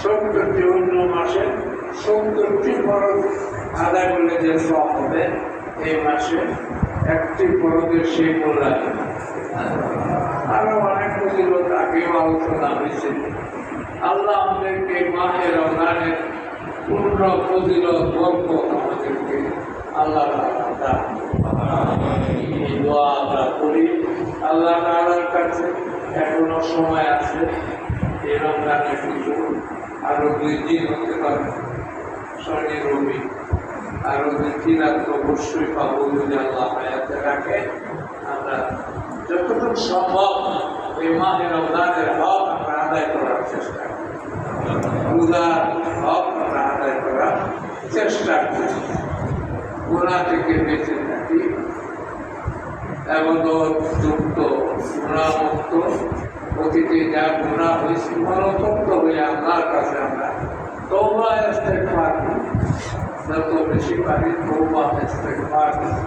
সত্তরটি অন্য মাসে সত্তরটি ফরজ আদায় করলে যে সব হবে, এই মাসে একটি ফরজের সেই মূল্যায়ন আরও অনেক ফজিলত আগেও আলোচনা হয়েছে। আল্লাহ আমাদেরকে মাহের রমজানের পূর্ণ ফজিলত গল্প আমাদেরকে আল্লাহ আমরা করি। আল্লাহ তাআলার কাছে এখনও সময় আছে। এই রমজানের কিছু আরও দুই দিন হতে পারে। শনি রবি, আরও দুই তিন রাত্র অবশ্যই পাবো যদি আল্লাহ হায়াতে রাখে। আমরা যতটুকু সম্ভব এই মাহের রমজানের হক আমরা আদায় করার চেষ্টা করি। রোজার হক আমরা আদায় করার চেষ্টা করি। গুণা থেকে বেঁচে থাকি এমন যুক্ত গুণামুক্ত অতীতে যা গুণা হয়েছে মনোমুক্ত হয়ে আল্লাহর কাছে আমরা তৌবা ইস্তেগফার করি। যত বেশি পারি তৌবা ইস্তেগফার করি।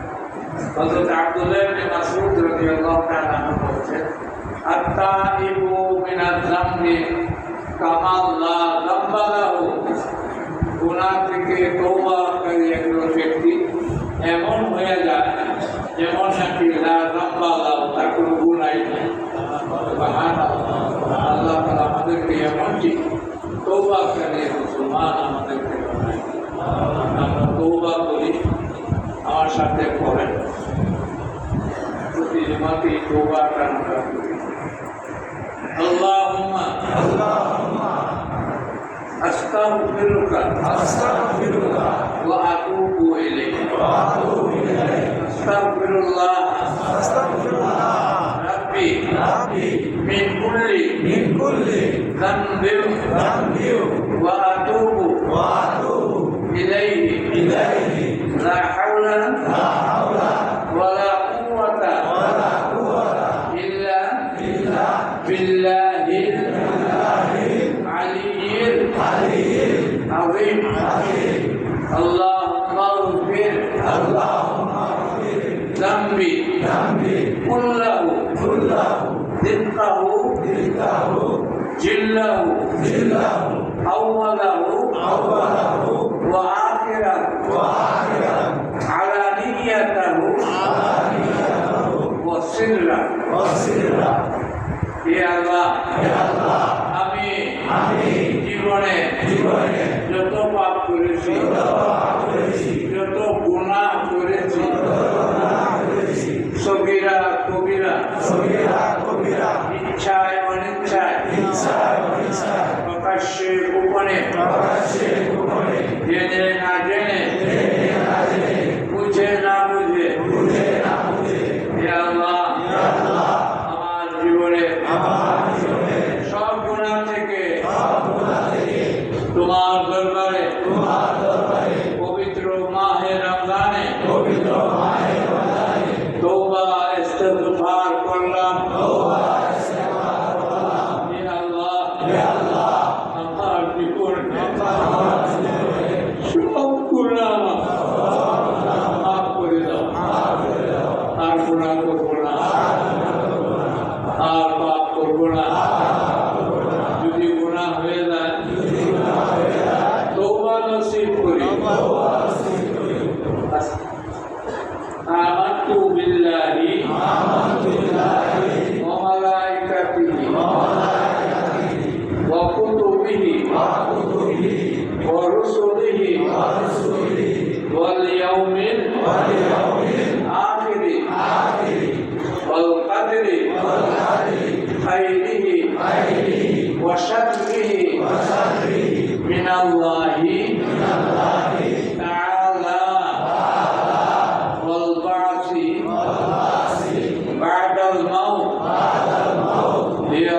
হযরত আব্দুল্লাহ ইবনে মাসউদ রাদিয়াল্লাহু তাআলা আনহু বলছেন, আত-তাইবু মিনাজ যামবি কামা লা যামবা লাহু গুনাহ থেকে তৌবাকারী একজন ব্যক্তি এমন হয়ে যায়, যেমন নাকি লা যামবা লাহু, তার কোনো গুনাই নাই সুবহানাল্লাহ। আল্লাহ তাআলা আমাদেরকে এমনটি তৌবাকারী মুসলমান আমাদেরকে বানায় আমরা তৌবা করি আমার সাথে করেন প্রতি জমাতে তৌবাটা আমরা করি আল্লাহুম্মা আস্তাগফিরুকা আস্তাগফিরুল্লাহ وأتوب وأتوب إليه. إليه. لا حول لا حول ولا قوة ولا قوة إلا إلا بالله العلي العظيم. العظيم. الله جله জিল্লাহু أوله আওয়ালাহু وآخره ওয়া আখিরাহু علانيته আলানিয়াহু وسره ওয়া সিররা يا الله হে আল্লাহ আমি আমি জীবনে জীবনে যত পাপ করেছি যত পাপ গোপনে। জেনে না জেনে বুঝে না বুঝে আমার জীবনে সব গুণা থেকে তোমার দরবারে পবিত্র মাহে রমজানে করলাম।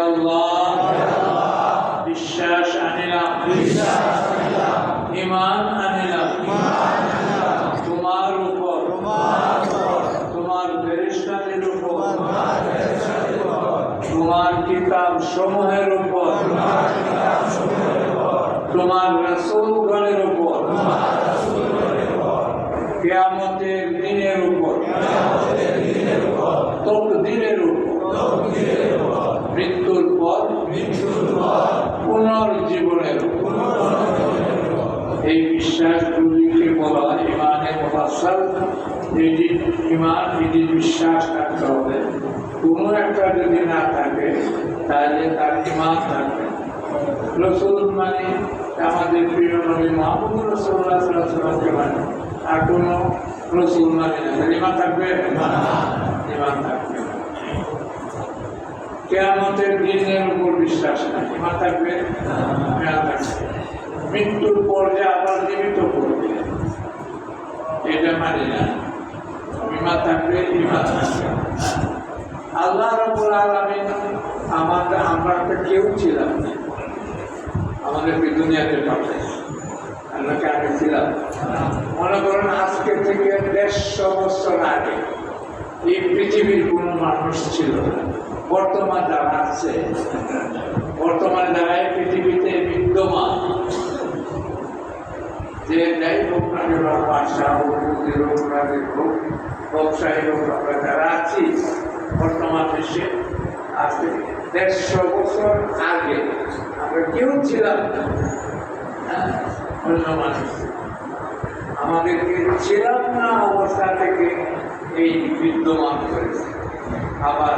আল্লাহ বিশ্বাস আনিলাম বিশ্বাস করিলাম ইমান আনিলাম তোমার উপর তোমার উপর তোমার কিতাব সমূহের উপর. তোমার রাসূলগণের উপর। কিয়ামতের দিনের উপর। দিনের উপর। মৃত্যুর পর। পুনর্জীবনের এই বিশ্বাস বিশ্বাসগুলিকে বলা ইমানে মহাসাল এটি ইমান এটি বিশ্বাস থাকতে হবে। কোনো একটা যদি না থাকে, তাহলে তার ইমান থাকবে। রসুল মানে আমাদের প্রিয় নবী মাহমুদ রসুল্লাহ মানে আর কোনো রসুল মানে ইমান থাকবে? ইমান থাকবে। কেয়ামতের দিনের উপর বিশ্বাস না ইমান থাকবে? ইমান থাকবে। মৃত্যুর পর যে আবার জীবিত করবে, এটা মানি না। ইমান থাকবে? ইমান থাকবে। আল্লাহ রবুল আলমিন আমাদের আমরা কেউ ছিলাম না। আমাদেরকে দুনিয়াতে পাঠায় আল্লাহকে আগে ছিলাম? মনে করেন আজকে থেকে দেড়শো বছর আগে এই পৃথিবীর কোন মানুষ ছিল বর্তমান যারা আছে, বর্তমানে যারা পৃথিবীতে বিদ্যমান, যে যাই হোক না কেন বাসা হোক, রাজের হোক ব্যবসায়ী হোক, আমরা যারা আছি, বর্তমান বিশ্বে আজ থেকে দেড়শো বছর আগে আমরা কেউ ছিলাম না। অন্য মানুষ। আমাদেরকে ছিলাম না অবস্থা থেকে এই বিদ্যমান করেছে আবার